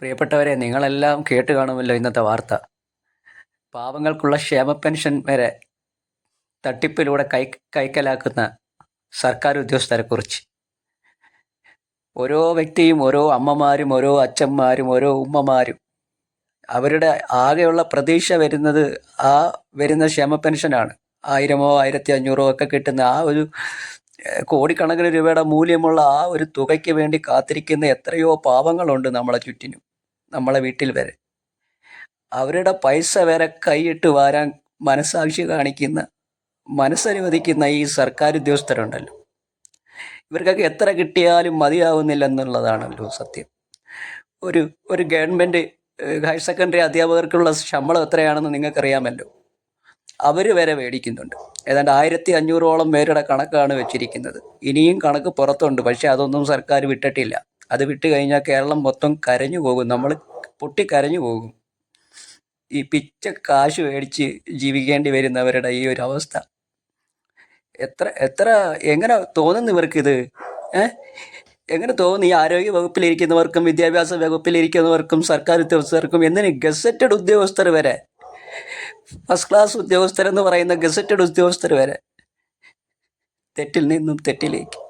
പ്രിയപ്പെട്ടവരെ നിങ്ങളെല്ലാം കേട്ട് കാണുമല്ലോ ഇന്നത്തെ വാർത്ത. പാവങ്ങൾക്കുള്ള ക്ഷേമ പെൻഷൻ വരെ തട്ടിപ്പിലൂടെ കൈ കൈക്കലാക്കുന്ന സർക്കാർ ഉദ്യോഗസ്ഥരെക്കുറിച്ച്. ഓരോ വ്യക്തിയും ഓരോ അമ്മമാരും ഓരോ അച്ഛന്മാരും ഓരോ ഉമ്മമാരും അവരുടെ ആകെയുള്ള പ്രതീക്ഷ വരുന്നത് ആ വരുന്ന ക്ഷേമ പെൻഷനാണ്. ആയിരമോ ആയിരത്തി അഞ്ഞൂറോ ഒക്കെ കിട്ടുന്ന ആ ഒരു കോടിക്കണക്കിന് രൂപയുടെ മൂല്യമുള്ള ആ ഒരു തുകയ്ക്ക് വേണ്ടി കാത്തിരിക്കുന്ന എത്രയോ പാവങ്ങളുണ്ട് നമ്മളെ ചുറ്റിനും. നമ്മളെ വീട്ടിൽ വരെ. അവരുടെ പൈസ വരെ കൈയിട്ട് വാരാൻ മനസാക്ഷി കാണിക്കുന്ന മനസ്സനുവദിക്കുന്ന ഈ സർക്കാർ ഉദ്യോഗസ്ഥരുണ്ടല്ലോ. ഇവർക്കൊക്കെ എത്ര കിട്ടിയാലും മതിയാവുന്നില്ല എന്നുള്ളതാണല്ലോ സത്യം. ഒരു ഒരു ഗവൺമെന്റ് ഹയർ സെക്കൻഡറി അധ്യാപകർക്കുള്ള ശമ്പളം എത്രയാണെന്ന് നിങ്ങൾക്കറിയാമല്ലോ. അവർ വരെ മേടിക്കുന്നുണ്ട്. ഏതാണ്ട് ആയിരത്തി അഞ്ഞൂറോളം പേരുടെ കണക്കാണ് വെച്ചിരിക്കുന്നത്. ഇനിയും കണക്ക് പുറത്തുണ്ട്. പക്ഷേ അതൊന്നും സർക്കാർ വിട്ടിട്ടില്ല. അത് വിട്ട് കഴിഞ്ഞാൽ കേരളം മൊത്തം കരഞ്ഞു പോകും. നമ്മൾ പൊട്ടിക്കരഞ്ഞു പോകും. ഈ പിച്ച കാശ് മേടിച്ച് ജീവിക്കേണ്ടി വരുന്നവരുടെ ഈ ഒരു അവസ്ഥ. എത്ര എത്ര എങ്ങനെ തോന്നുന്നു ഇവർക്കിത്? ഇത് എങ്ങനെ ഈ ആരോഗ്യ വകുപ്പിലിരിക്കുന്നവർക്കും വിദ്യാഭ്യാസ വകുപ്പിലിരിക്കുന്നവർക്കും സർക്കാർ ഉദ്യോഗസ്ഥർക്കും എന്തിന് ഗസറ്റഡ് ഉദ്യോഗസ്ഥർ വരെ? ഫസ്റ്റ് ക്ലാസ് ഉദ്യോഗസ്ഥരെന്ന് പറയുന്ന ഗസറ്റഡ് ഉദ്യോഗസ്ഥർ വരെ? തെറ്റിൽ നിന്നും തെറ്റിലേക്ക്.